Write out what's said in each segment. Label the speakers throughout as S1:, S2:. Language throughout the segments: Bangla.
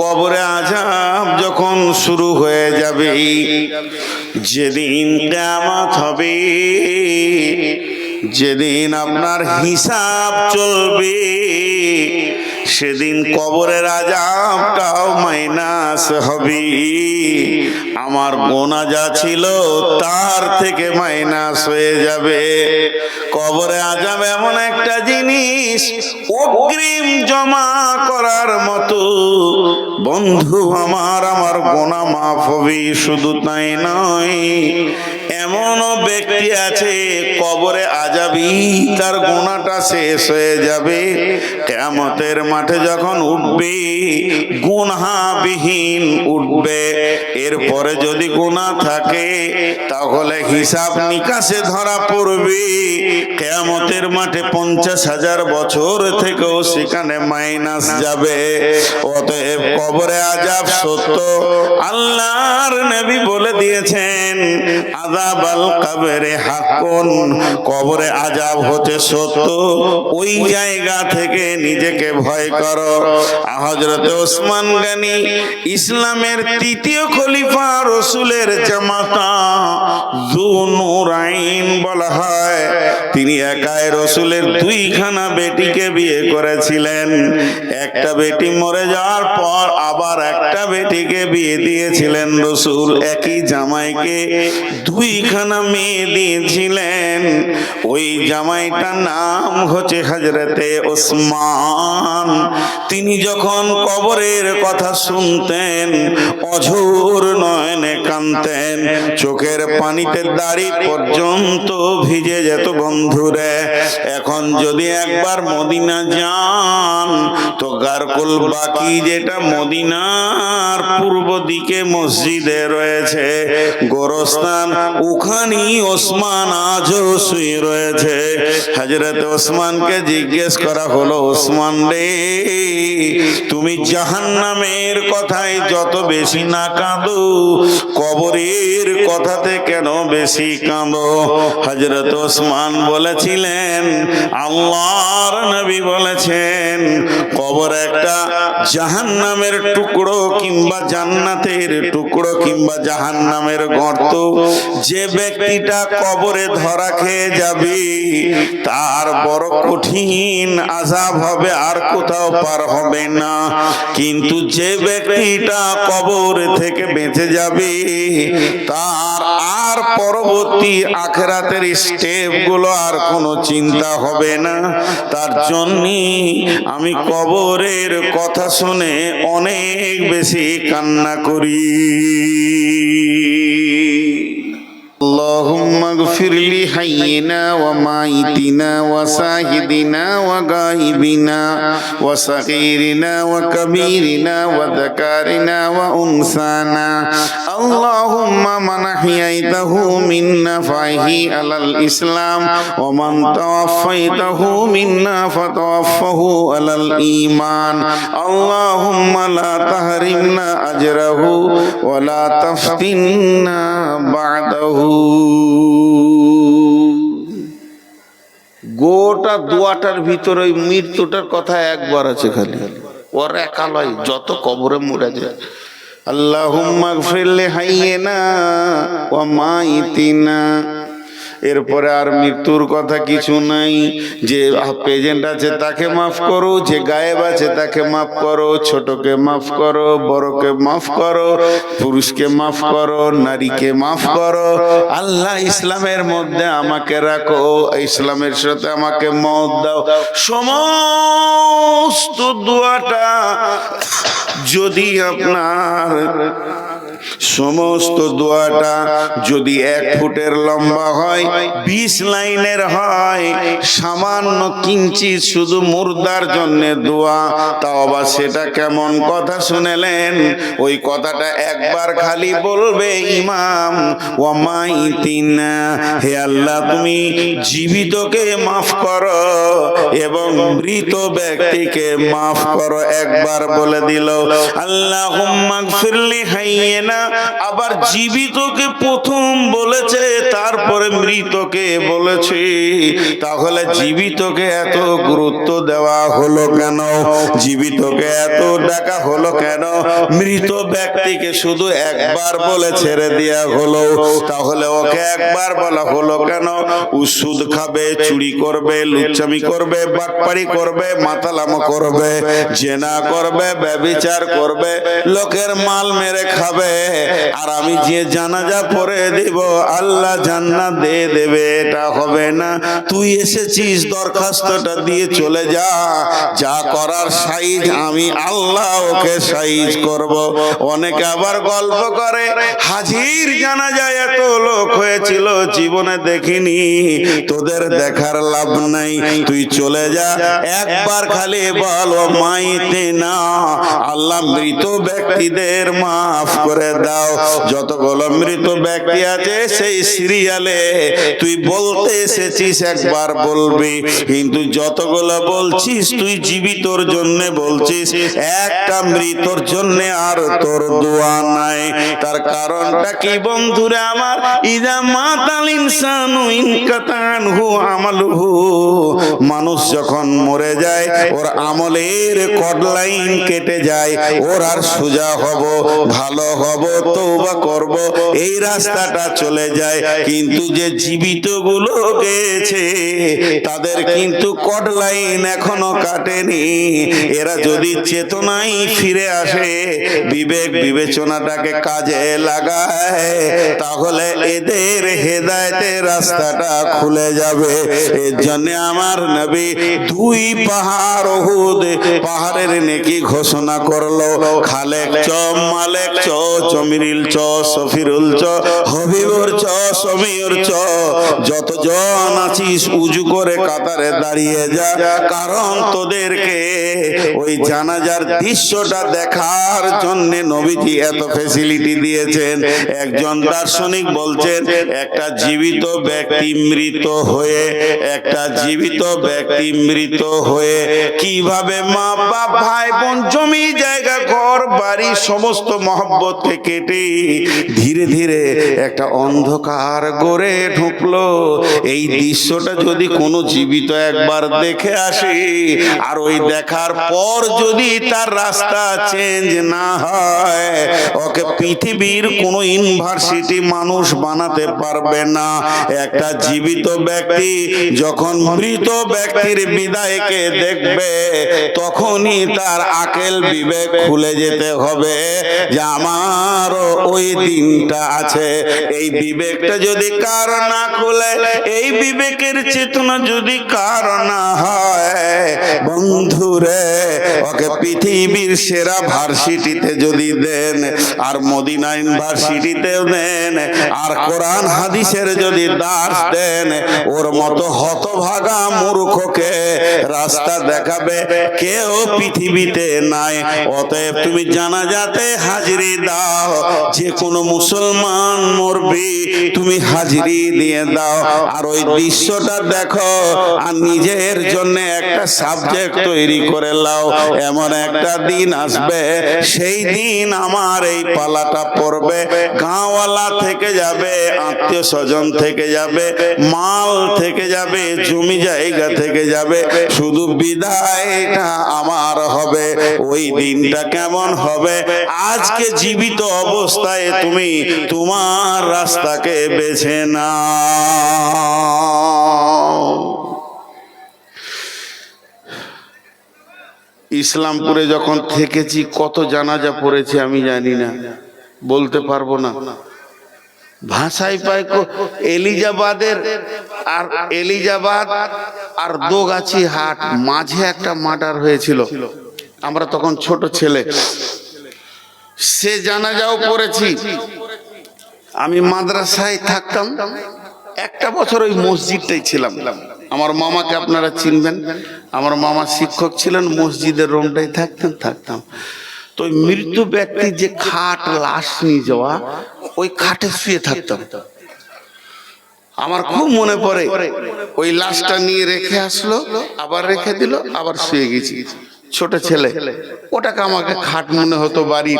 S1: কবরে আজাব যখন শুরু হয়ে যাবে, যেদিন কেমাত হবে, যেদিন আপনার হিসাব চলবে, সেদিন কবরের আজাবটাও মাইনাস হবে। আমার গোনা যা ছিল, তার থেকে মাইনাস হয়ে যাবে। কবরে আজাব এমন একটা জিনিস, অগ্রিম জমা করার মতো। বন্ধু আমার আমার গোনা মাফ হবে, শুধু তাই নয়, এমনও ব্যক্তি আছে, কবরে আজাবি তার গোনাটা শেষ হয়ে যাবে। কেমতের মাঠে যখন উঠবে গুণাবিহীন উঠবে, এরপরে যদি গুণা থাকে, তাহলে হিসাব নিকাশে ধরা পড়বে। কেয়ামতের মাঠে পঞ্চাশ হাজার বছর থেকেও সেখানে মাইনাস যাবে। অতএব কবরে আজাব সত্য। আল্লাহর নবী বলে দিয়েছেন আজাব আল কবরে হাকুন কবরে আজাব হতে সত্য। ওই জায়গা থেকে নিজেকে ভয় করো। হজরত ওসমান গানি ইসলামের তৃতীয় খলিফা রসুলের জামাতা জুনুরাইন বলা হয়। তিনি একাই রসুলের দুইখানা বেটিকে বিয়ে করেছিলেন। একটা বেটি মরে যাওয়ার পর আবার একটা বেটিকে বিয়ে দিয়েছিলেন রসুল। একই জামাইকে দুইখানা মেয়ে দিয়েছিলেন। ওই জামাইটার নাম হচ্ছে হজরতে ওসমান। তিনি যখন কবরের কথা শুনতেন, অঝোর নয়নে কানতেন চোখের পানিতে দাড়ি পর্যন্ত ভিজে যেত বন্ধুরে। এখন যদি একবার মদিনা যান তো গারকুল বাকি যেটা মদিনার পূর্ব দিকে মসজিদে রয়েছে। গোরস্থান ওখানেই ওসমান আজও শুয়ে রয়েছে। হজরত ওসমানকে জিজ্ঞেস করা হলো ওসমান রে তুমি জাহান্নামের কথায় যত বেশি না কাঁদো কবরের কথাতে কেন বেশি কাঁদো? হজরত ওসমান বলেছিলেন, আল্লাহর নবী বলেছেন, কবর একটা জাহান্নামের টুকরো কিংবা জান্নাতের টুকরো কিংবা জাহান্নামের গর্ত। যে ব্যক্তিটা কবরে ধরা খেয়ে যাবে, তার বড় কঠিন আজাব হবে, আর কোথাও পার হবে না। কিন্তু যে ব্যক্তিটা কবর থেকে বেঁচে যাবে, তার আর পরবর্তী আখেরাতের স্টেপগুলো আর কোনো চিন্তা হবে না। তার জন্য আমি কবরের কথা শুনে অনেক বেশি কান্না করি। اللهم اغفر لحينا وميتنا وشاهدنا وغائبنا وصغيرنا وكبيرنا وذكارنا وانثانا. اللهم من أحييته منا فاحيه على الإسلام ومن توفيته منا فتوفه على الإيمان. اللهم لا تحرمنا أجره ولا تفتنا بعده. গোটা দুয়াটার ভিতরে ওই মৃত্যুটার কথা একবার আছে খালি। ওর একালয়, যত কবরে মরে যায় আল্লাহ হাইয়ে না ও মাইতিনা। এরপরে আর মৃত্যুর কথা কিছু নাই। যে প্রেজেন্ট আছে তাকে মাফ করো, যে গায়েব আছে তাকে মাফ করো, ছোটকে মাফ করো, বড়কে মাফ করো, পুরুষকে মাফ করো, নারীকে মাফ করো। আল্লাহ ইসলামের মধ্যে আমাকে রাখো, ইসলামের সাথে আমাকে মত দাও। সমস্ত দোয়াটা যদি আপনার সমস্ত দোয়াটা যদি এক ফুটের লম্বা হয়, বিশ লাইনের হয়, সামান্য কিঞ্চিত শুধু মুর্দার জন্য দোয়া। তাও আবার সেটা কেমন কথা শুনেলেন? ওই কথাটা একবার খালি বলবে ইমাম। হে আল্লাহ, তুমি জীবিতকে মাফ করো এবং মৃত ব্যক্তিকে মাফ করো। একবার বলে দিল আল্লাহ হাইয়েনা না, আবার জীবিতকে প্রথম বলেছে, তারপরে মৃতকে বলেছে। তাহলে জীবিতকে এত গুরুত্ব দেওয়া হলো কেন? জীবিতকে এত ডাকা হলো কেন? মৃত ব্যক্তিকে শুধু একবার বলে ছেড়ে দেয়া হলো। তাহলে ওকে একবার বলা হলো কেন? ও সুদ খাবে, চুরি করবে, লুচ্চামি করবে বাটপাড়ি করবে, মাতালামো করবে, জেনা করবে, ব্যবিচার করবে, লোকের মাল মেরে খাবে। আর আমি যে জানাজা পরে দিব, আল্লাহ জান্নাত দিয়ে দেবে, এটা হবে না। তুই এসেছিস, দরখাস্তটা দিয়ে চলে যা। যা করার সাইজ আমি আল্লাহ ওকে সাইজ করব। অনেকে আবার গল্প করে, হাজির জানা যায় এত লোক হয়েছিল, জীবনে দেখিনি। তোদের দেখার লাভ নাই, তুই চলে যা। একবার খালি বল মাইতে না। আল্লাহ মৃত ব্যক্তিদের মাফ করে দাও যতগুলো মৃত ব্যক্তি আছে, সেই সিরিয়ালে তুই বলতে এসেছিস, একবার বলবি। কিন্তু যতগুলো বলছিস, তুই জীবিতর জন্য বলছিস, একটা মৃতর জন্য আর তোর দোয়া নাই। তার কারণটা কি, বন্ধুরা আমার? ইদা মাতাল ইনসানু ইনকাতানহু আমালুহু। মানুষ যখন মরে যায়, ওর আমলের কড লাইন কেটে যায়, ওর আর সোজা হব, ভালো হব তওবা করব, এই রাস্তাটা চলে যায়। কিন্তু যে জীবিতগুলো গেছে, তাদের কিন্তু কড লাইন এখনও কাটেনি। এরা যদি চেতনাই ফিরে আসে, বিবেক বিবেচনাটাকে কাজে লাগায়, তাহলে এদের হেদায়েতের রাস্তাটা খুলে যাবে। এর জন্য আমার নবী দুই পাহাড় ওহুদ পাহাড়ের নেকি ঘোষণা করল, খালেক চ মালেক চ জমিরিল চ, সফিরুল চ, হবিবুর চ সমীর চ। যতজন আছিস উজু করে কাতারে দাঁড়িয়ে যা। কারণ তোদেরকে ওই জানাজার দৃশ্যটা দেখার জন্য নবীজি এত ফেসিলিটি দিয়েছেন। একজন দার্শনিক বলছেন, একটা জীবিত ব্যক্তি মৃত হয়ে, একটা জীবিত ব্যক্তি মৃত হয়ে কীভাবে মা বাপ ভাই বোন জমি, জায়গা, ঘর, বাড়ি, সমস্ত মহব্বতকে কেটে ধীরে ধীরে একটা অন্ধকার গড়ে ঢুকলো। এই দৃশ্যটা যদি কোনো জীবিত একবার দেখে আসে, আর ওই দেখার পর যদি তার রাস্তা চেঞ্জ না হয়, ওকে পৃথিবীর কোনো ইউনিভার্সিটি মানুষ বানাতে পারবে না। একটা জীবিত ব্যক্তি যখন মৃত ব্যক্তির বিদায়কে দেখবে, তখনই তার আকেল বিবেক খুলে যেতে হবে যে আমারও ওই দিনটা আছে। এই বিবেকটা যদি কার না খুলে এই বিবেকের চেতনা যদি কার না হয় বন্ধুরে ওকে পৃথিবীর সেরা ভার্সিটিতে যদি দেন আর মদিনা ইউনিভার্সিটিতেও দেন আর কোরআন হাদিসের যদি দাস দেন ওর মতো হতভাগা মূর্খকে রাস্তা দেখাবে কেউ পৃথিবীতে নাই। অতএব তুমি জানা যাতে হাজিরি দাও। যে কোনো মুসলমান মরবি, তুমি হাজিরি দিয়ে দাও। আর ওই দৃশ্যটা দেখো, আর নিজের জন্য একটা সাবজেক্ট তৈরি করে লাও। এমন একটা দিন আসবে, সেই দিন আমার এই পালাটা পড়বে। গাঁওয়ালা থেকে যাবে আত্মীয় স্বজন থেকে যাবে, মাল থেকে যাবে, জমি জায়গা থেকে যাবে। শুধু বিদায়টা আমার হবে, ওই দিনটা কেমন হবে? আজকে জীবিত অবস্থায় তুমি তোমার রাস্তাকে বেছে না ইসলামপুরে যখন থেকেছি, কত জানাজা পড়েছে আমি জানি না। বলতে পারব না। ভাষায় পায় এলিজাবাদের আর এলিজাবাদ আর দোগাছি হাট, মাঝে একটা মার্ডার হয়েছিল। আমরা তখন ছোট ছেলে। সে জানাজাও পড়েছি আমি মাদ্রাসায় থাকতাম। একটা বছর ওই মসজিদটাই ছিলাম। আমার মামাকে আপনারা চিনবেন। আমার মামা শিক্ষক ছিলেন, মসজিদের রুমটাই থাকতেন, থাকতাম। তো মৃত্যু ব্যক্তি যে খাট লাশ নিয়ে যাওয়া, ওই খাটে শুয়ে থাকতাম। আমার খুব মনে পড়ে, ওই লাশটা নিয়ে রেখে আসলো, আবার রেখে দিল, আবার শুয়ে গেছি। ছোট ছেলে ওটাকে আমাকে খাট মনে হতো বাড়ি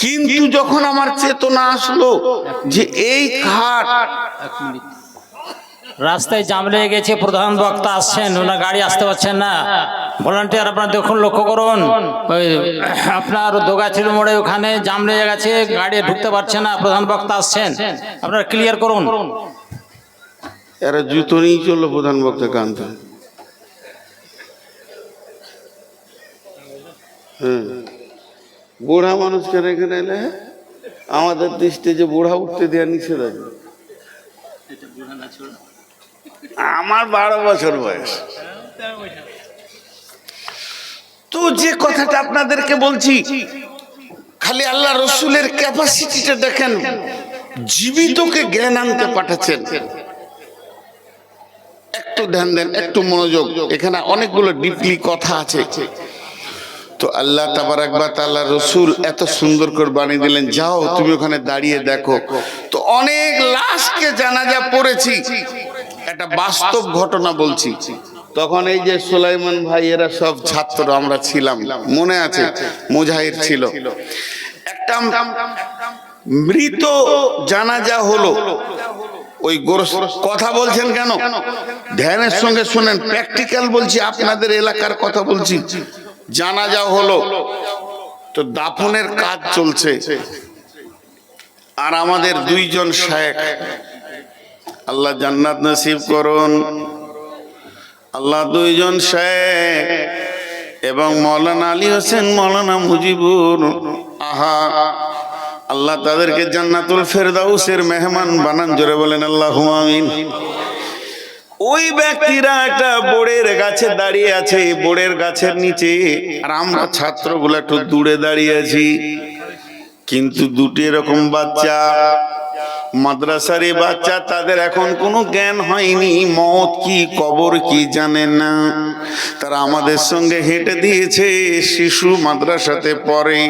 S1: কিন্তু যখন আমার চেতনা আসলো যে এই খাট
S2: রাস্তায় জাম লেগে গেছে প্রধান বক্তা আসছেন ওনার গাড়ি আসতে পারছেন না। ভলান্টিয়ার আপনার দেখুন লক্ষ্য করুন। ওই আপনার দোগাছিল মোড়ে ওখানে জাম লেগে গেছে গাড়ি ঢুকতে পারছে না প্রধান বক্তা আসছেন। আপনারা ক্লিয়ার করুন।
S1: এরা জুতো নিয়ে চলল প্রধান বক্তা কান্তে বুড়া মানুষকে রেখে নিলে আমাদের দৃষ্টি যে বুড়া উঠতে দেওয়া নিষেধ আছে আমার বারো বছর বয়স। তো যে কথাটা আপনাদেরকে বলছি, খালি আল্লাহ রসুলের ক্যাপাসিটিটা দেখেন, জীবিতকে জ্ঞান আনতে পাঠাচ্ছেন। একটু ধ্যান দেন, একটু মনোযোগ। এখানে অনেকগুলো ডিপলি কথা আছে। তো আল্লাহ তাবারাকবা তাআলা রসুল এত সুন্দর করে বানিয়ে দিলেন, যাও, তুমি ওখানে দাঁড়িয়ে দেখো। তো অনেক লাশকে জানাজা পড়েছি। একটা বাস্তব ঘটনা বলছি। তখন এই যে সুলাইমান ভাই, এরা সব ছাত্র, আমরা ছিলাম। মনে আছে? মুজাহির ছিল। একটা মৃত জানাজা হলো। ওই গোরস কথা বলছেন কেন? ধ্যানের সঙ্গে শুনেন, প্র্যাকটিক্যাল বলছি, আপনাদের এলাকার কথা বলছি। জানাজা হলো। তো দাফনের কাজ চলছে। আর আমাদের দুইজন শেখ আল্লাহ জান্নাত নসিব করুন। আল্লাহ দুইজন শেখ এবং মৌলানা আলী হোসেন, মৌলানা মুজিবুর। আহা, আল্লাহ তাদেরকে জান্নাতুল ফেরদাউসের মেহমান বানান। জোরে বলেন আল্লাহ আমিন। ওই ব্যক্তিরা একটা বোড়ের গাছে দাঁড়িয়ে আছে বোড়ের গাছের নিচে। আর আমরা ছাত্রগুলো একটু দূরে দাঁড়িয়ে আছি। কিন্তু দুটি এরকম বাচ্চা। মাদ্রাসার বাচ্চা, তাদের এখন কোনো জ্ঞান হয়নি। মত কি, কবর কি জানে না। তারা আমাদের সঙ্গে হেঁটে দিয়েছে, শিশু মাদ্রাসাতে পড়ে।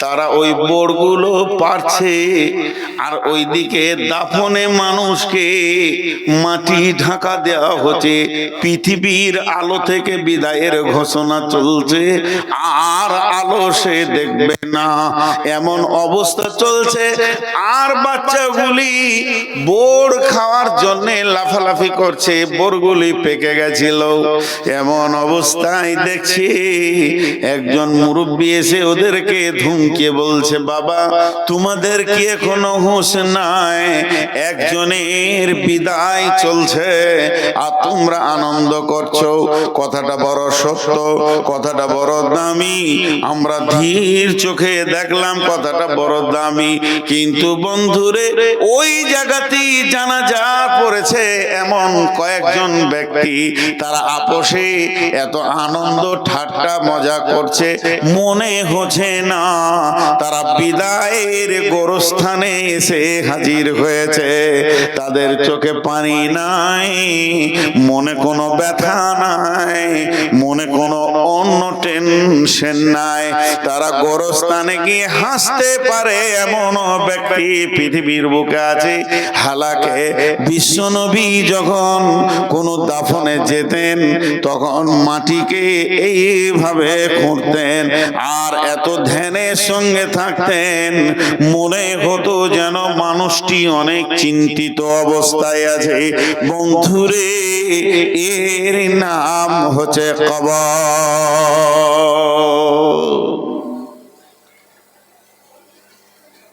S1: তারা ওই বোর্ডগুলো পারছে, আর ওইদিকে দাফনে মানুষকে মাটি ঢাকা দেওয়া হচ্ছে। পৃথিবীর আলো থেকে বিদায়ের ঘোষণা চলছে, আর আলো সে দেখবে না। এমন অবস্থা চলছে, আর বাচ্চাগুলি বোর খাওয়ার জন্য লাফালাফি করছে, বোরগুলি পেকে গেছিল। এমন অবস্থায় দেখছি, একজন মুরব্বী এসে ওদেরকে ধুমকে বলছে, বাবা, তোমাদের কি এখনও হুঁশ নাই? একজনের বিদায় চলছে আর তোমরা আনন্দ করছ। কথাটা বড় সত্য, কথাটা বড় দামি। আমরা ধীর চোখে দেখলাম, কথাটা বড় দামি। কিন্তু বন্ধুরে ওই জায়গাতেই জানা যা পড়েছে এমন কয়েকজন ব্যক্তি। তারা আপোষে এত আনন্দ, ঠাট্টা, মজা করছে। মনে হচ্ছে না, তারা বিদায়ের গোরস্থানে এসে হাজির হয়েছে। তাদের চোখে পানি নাই, মনে কোনো ব্যথা নাই, মনে কোনো অন্য টেনশন নাই। তারা গোরস্থানে গিয়ে হাসতে পারে এমন ব্যক্তি পৃথিবীর বুকে আছে, হালাকে বিশ্বনবী যখন কোন দাফনে যেতেন, তখন মাটিকে এইভাবে খুঁড়তেন আর এত ধ্যানের সঙ্গে থাকতেন। মনে হতো যেন মানুষটি অনেক চিন্তিত অবস্থায় আছে। বন্ধুরে, এর নাম হচ্ছে কবর।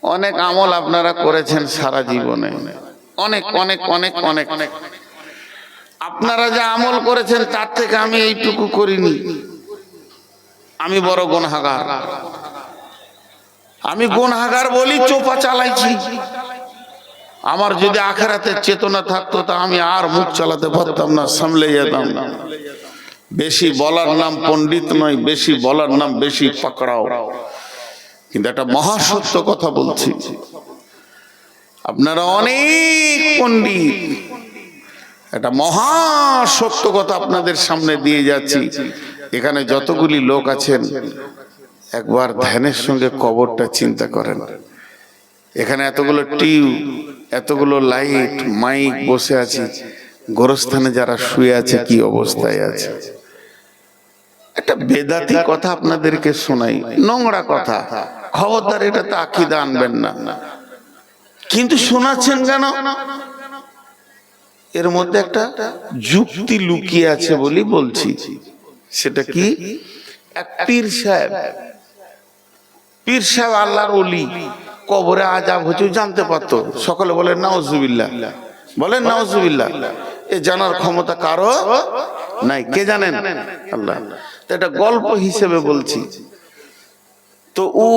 S1: অনেক আমল আপনারা করেছেন সারা জীবনে। অনেক অনেক অনেক অনেক অনেক আপনারা যা আমল করেছেন তার থেকে আমি এইটুকু করিনি। আমি বড় গুণহাগার আমি গুণহাগার বলি চোপা চালাইছি। আমার যদি আখেরাতের চেতনা থাকতো তা আমি আর মুখ চালাতে পারতাম না সামলে যেতাম। না বেশি বলার নাম পণ্ডিত নয় বেশি বলার নাম বেশি পাকড়াও। কিন্তু একটা মহাসত্য কথা বলছি। আপনারা অনেক পণ্ডিত। একটা মহা সত্য কথা আপনাদের সামনে দিয়ে যাচ্ছি। এখানে যতগুলি লোক আছেন, একবার ধ্যানের সঙ্গে কবরটা চিন্তা করেন। এখানে এতগুলো টিউব, এতগুলো লাইট, মাইক বসে আছে। গোরস্থানে যারা শুয়ে আছে, কি অবস্থায় আছে? একটা বেদাতি কথা আপনাদেরকে শোনাই, নোংরা কথা। খবরদার এটাতে আকিদা আনবেন না। কিন্তু শোনাচ্ছেন কেন? এর মধ্যে একটা যুক্তি লুকিয়ে আছে বলি বলছি। সেটা কি? পীর সাহেব পীর সাহেব আল্লাহর অলি কবরে আজাব হচ্ছে জানতে পারতো। সকলে বলেন, নাউজুবিল্লাহ। বলেন, নাউজুবিল্লাহ। এ জানার ক্ষমতা কারও নাই। কে জানেন? আল্লাহ। তো এটা গল্প হিসেবে বলছি। তো ও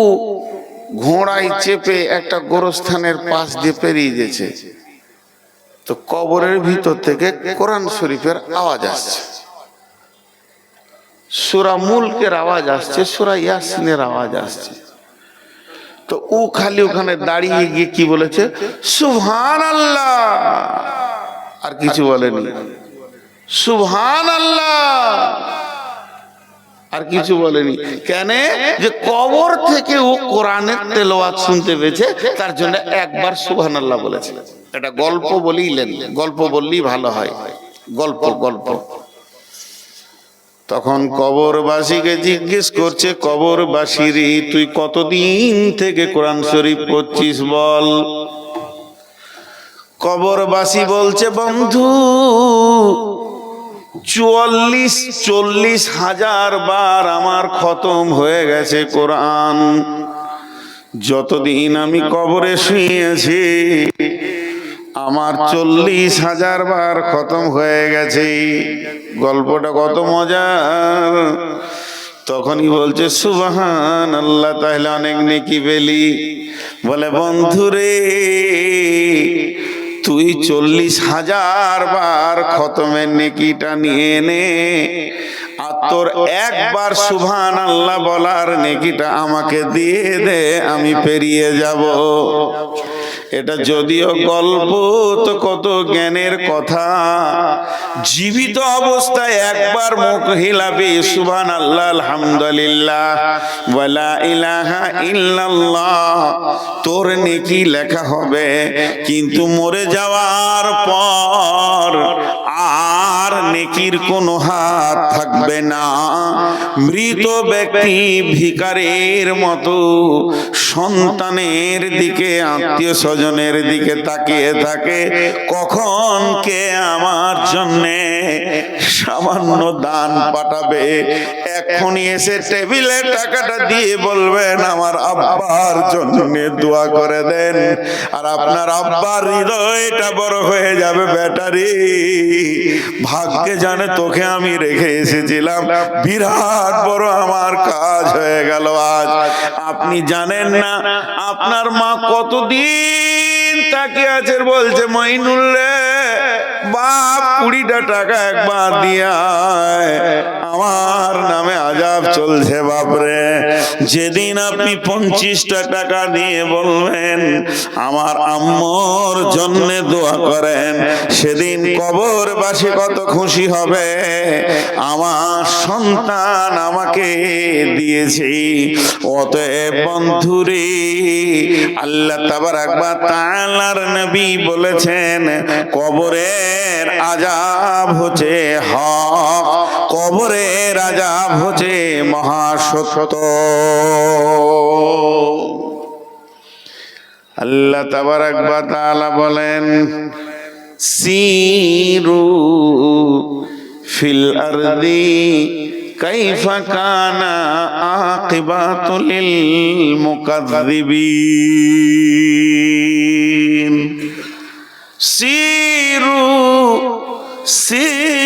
S1: ঘোড়ায় চেপে একটা গোরস্থানের পাশ দিয়ে পেরিয়ে গেছে। তো কবরের ভিতর থেকে কোরআন শরীফের আওয়াজ আসছে। সুরা মুলকের আওয়াজ আসছে, সুরা ইয়াসিনের আওয়াজ আসছে। তো ও খালি ওখানে দাঁড়িয়ে গিয়ে কি বলেছে? সুবহান আল্লাহ আর কিছু বলেনি। সুবহান আল্লাহ আর কিছু বলেনি। কেন? যে কবর থেকে ও কোরআনের তেলাওয়াত শুনতে পেয়েছে, তার জন্য একবার সুবহান আল্লাহ বলেছে। এটা গল্প বলিলেন গল্প বললেই ভালো হয়। গল্প গল্প। তখন কবরবাসীকে জিজ্ঞেস করছে কবরবাসী রে তুই কতদিন থেকে কোরআন শরীফ পড়ছিস বল? কবরবাসী বলছে, বন্ধু চুয়াল্লিশ, চল্লিশ হাজার বার আমার খতম হয়ে গেছে কোরআন। যতদিন আমি কবরে শুয়েছি, আমার চল্লিশ হাজার বার খতম হয়ে গেছে। গল্পটা কত মজার তখনই বলছে সুবাহান আল্লাহ তাহলে অনেক নেকি পেলি। বলে, বন্ধুরে তুই চল্লিশ হাজার বার খতমের নেকিটা নিয়ে নে। আর তোর একবার সুভান আল্লাহ বলার নেকিটা আমাকে দিয়ে দে আমি পেরিয়ে যাব। এটা যদিও গল্প তো কত জ্ঞানের কথা। জীবিত অবস্থায় একবার মুখ হিলাবে সুবহান আল্লাহ আলহামদুলিল্লাহ। ওয়ালা ইলাহা ইল্লাল্লাহ। তোর নেকি লেখা হবে কিন্তু মরে যাওয়ার পর আর নেকির কোনো হাত থাকবে না। মৃত ব্যক্তি ভিকারের মতো সন্তানের দিকে, আত্মীয় স্বজনের দিকে তাকিয়ে থাকে। কখন কে আমার জন্যে সামান্য দান পাঠাবে? এখনই এসে টেবিলে টাকাটা দিয়ে বলবেন, আমার আব্বার জন্য দোয়া করে দেন। আর আপনার আব্বার হৃদয়টা বড় হয়ে যাবে ব্যাটারি। ভাগ্যে জানে তোকে আমি রেখে এসেছিলাম। বিরাট বড় আমার কাজ হয়ে গেল আজ। আপনি জানেন না, আপনার মা কতদিন তাকিয়ে আছে বলছে মইনুল রে, বাপ কুড়িটা টাকা একবার দিয়া আমার নামে আজাব চলছে, বাপরে। যেদিন আপনি পঞ্চাশটা টাকা দিয়ে বলবেন, আমার আম্মর জন্য দোয়া করেন, সেদিন কবরবাসী কত খুশি হবে। আমার সন্তান আমাকে দিয়েছে। অতএব বন্ধুরে, আল্লাহ তাবার একবার তালার নবী বলেছেন, কবরের আজাব হচ্ছে হক। কবরের রাজা হচ্ছে মহাসত্য। আল্লাহ তাবার একবার তালা বলেন, সিরু ফিল আরদি কাইফা কানা আকিবাতুল মুকাযযিবিন সিরু সিরু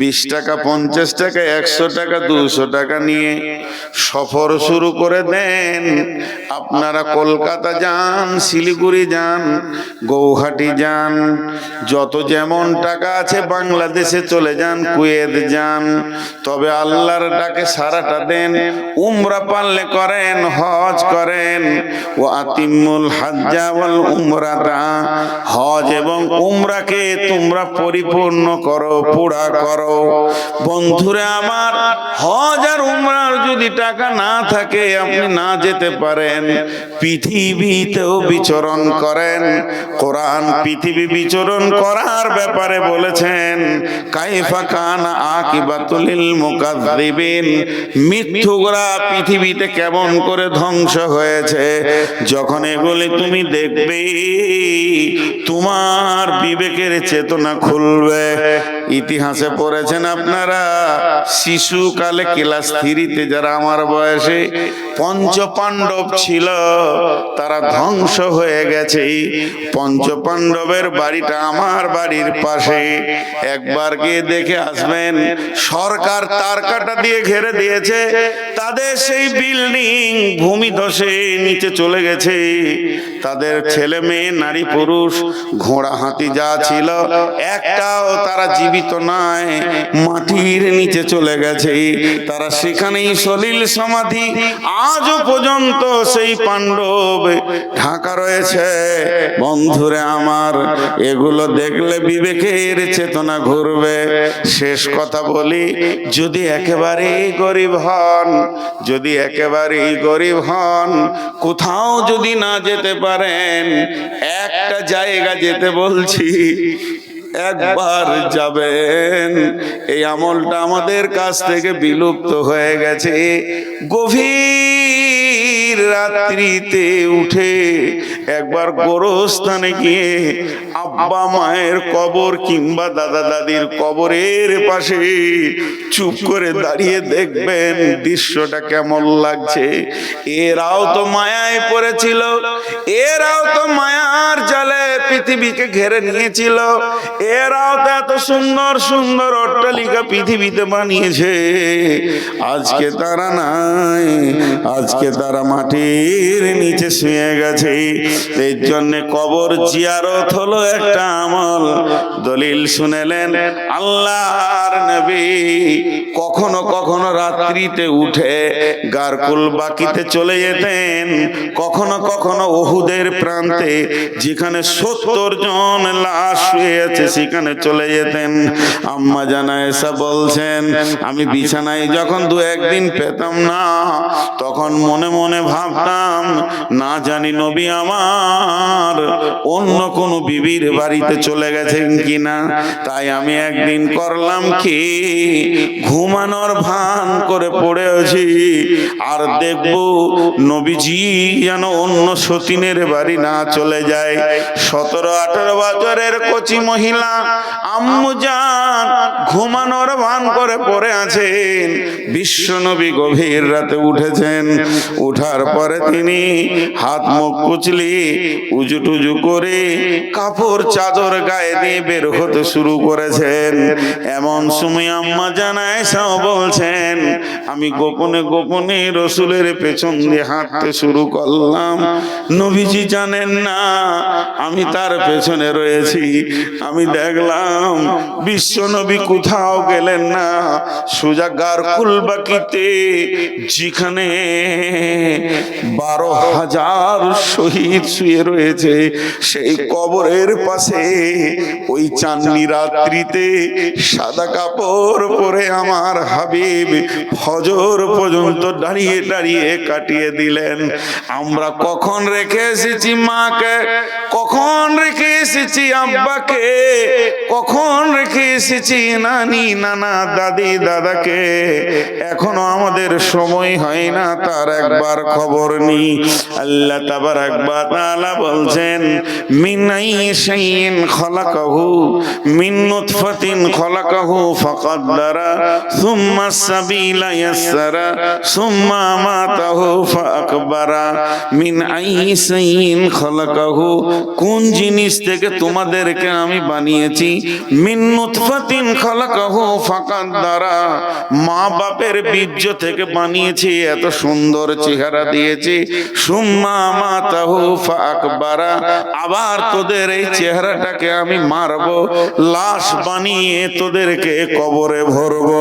S1: বিশ টাকা, পঞ্চাশ টাকা, একশো টাকা, দুশো টাকা নিয়ে সফর শুরু করে দেন। আপনারা কলকাতা যান, শিলিগুড়ি যান, গৌহাটি যান, যত যেমন টাকা আছে বাংলাদেশে চলে যান, কুয়েত যান। তবে আল্লাহর ডাকে সারাটা দেন, উমরা পাললে করেন, হজ করেন। ও আতিমুল হাজ্জা ওয়াল উমরাতা। হজ এবং উমরাকে তোমরা পরিপূর্ণ করো, পুরা করো। করো। বন্ধুরে আমার, হজ আর উমরার যদি টাকা না থাকে, আপনি না যেতে পারেন। পৃথিবীতেও বিচরণ করেন। কোরআন পৃথিবী বিচরণ করার ব্যাপারে বলেছেন, কাইফা কান আকিবাতুলিল মুকাদ্দিবিন মিথ্যুকরা পৃথিবীতে কেমন করে ধ্বংস হয়েছে? যখন এগুলি তুমি দেখবে, তোমার বিবেকের চেতনা খুলবে। ইতিহাসে পড়েছেন আপনারা। শিশুকালে ক্লাস থ্রিতে যারা আমার বয়সে পঞ্চপাণ্ডব ছিল, তারা ধ্বংস হয়ে গেছে। পঞ্চপাণ্ডবের বাড়িটা আমার বাড়ির পাশে। একবার গিয়ে দেখে আসবেন, সরকার তার কাটা দিয়ে ঘেরে দিয়েছে। তাদের সেই বিল্ডিং ভূমি ধসে নিচে চলে গেছে। তাদের ছেলে মেয়ে, নারী, পুরুষ ঘোড়া হাতি যা ছিল, একটাও তারা জীবিত নয় মাটির নিচে চলে গেছে। তারা সেখানেই সলিল সমাধি, আজও পর্যন্ত সেই পাণ্ডব ঢাকা রয়েছে। বন্ধুরে আমার, এগুলো দেখলে বিবেকের চেতনা ঘুরবে। শেষ কথা বলি, যদি একেবারে গরিব হন, যদি একেবারেই গরিব হন, কোথাও যদি না যেতে পারেন, একটা জায়গা যেতে বলছি একবার যাবেন। এই আমলটা আমাদের কাছ থেকে বিলুপ্ত হয়ে গেছে। গভীর রাত্রিতে উঠে একবার গোরস্থানে গিয়ে আব্বা মায়ের কবর কিংবা দাদা দাদির কবরের পাশে চুপ করে দাঁড়িয়ে দেখবেন দৃশ্যটা কেমন লাগছে। এরাও তো মায়ায় পড়েছিল, এরাও তো মায়ার জালে পৃথিবীকে ঘেরে নিয়েছিল, এরাও তো এত সুন্দর সুন্দর অট্টালিকা পৃথিবীতে বানিয়েছে। আজকে তারা নাই, আজকে তারা মাটির নিচে শুয়ে গেছে। এর জন্য কবর জিয়ারত হলো একটা আমল। দলিল শুনেলেন, আল্লাহর নবী কখনো কখনো রাত্রিতে উঠে গারকুল বাকিতে চলে যেতেন। কখনো কখনো ওহুদের প্রান্তে যেখানে সত্তর জন লাশ শুয়ে আছে, সেখানে চলে যেতেন। আম্মা জানা এসা বলছেন, আমি বিছানায় যখন দু একদিন পেতাম না, তখন মনে মনে ভাবতাম, না জানি নবী আমার, অন্য কোনো বিবির বাড়িতে চলে গেছেন কিনা। তাই আমি একদিন করলাম কি, ঘুমানোর ভান করে পড়ে আছি আর দেখব নবীজি যেন অন্য সতীনের বাড়ি না চলে যায়। সতেরো, আঠারো বছরের কচি মহিলা, আম্মু যান ঘুমানোর ভান করে পড়ে আছেন। বিশ্ব নবী গভীর রাতে উঠেছেন, উঠার পরে তিনি হাত মুখ কুচলি উজু টুজু করে কাপড় চাদর গায়ে দিয়ে বের হতে শুরু করেছেন। এমন সময় আম্মা জানায় সাও বলছেন আমি গোপনে গোপনে রসুলের পেছন দিয়ে হাঁটতে শুরু করলাম। নবীজি জানেন না আমি তার পেছনে রয়েছি। আমি দেখলাম বিশ্ব নবী কোথাও গেলেন না। সোজা গারকুল বাকিতে যেখানে বারো হাজার শহীদ শুয়ে রয়েছে সেই কবরের পাশে। ওই চাঁদনি রাত্রিতে সাদা কাপড় পরে আমার হাবিব ফজর পর্যন্ত দাঁড়িয়ে দাঁড়িয়ে কাটিয়ে দিলেন। আমরা কখন রেখে এসেছি মাকে? কখন রেখে এসেছি আব্বাকে? কখন রেখে এসেছি নানি, নানা, দাদি, দাদাকে? এখনও আমাদের সময় হয় না তার একবার খবর নি। আল্লাহ তাবার একবার তাআলা বলছেন, মিনাই শাইইন খলাকাহু, মিন নুতফাতিন খলাকাহু ফাকাদ্দারা, সুম্মা সাবিলা ইয়াসসারা সুম্মা আমাতাহু ফাআকবারা, মিন আই শাইইন খলাকাহু, কোন জিনিস থেকে তোমাদেরকে আমি বানিয়েছি? মিন নুতফাতিন খলাকাহু ফাকাদ্দারা মা বাপের বীর্য থেকে বানিয়েছি, এত সুন্দর চেহারা দিয়েছি। সুম্মা মাতাহু ফাকবারা। আবার তোদের এই চেহারাটাকে আমি মারবো লাশ বানিয়ে তোদেরকে কবরে ভরবো।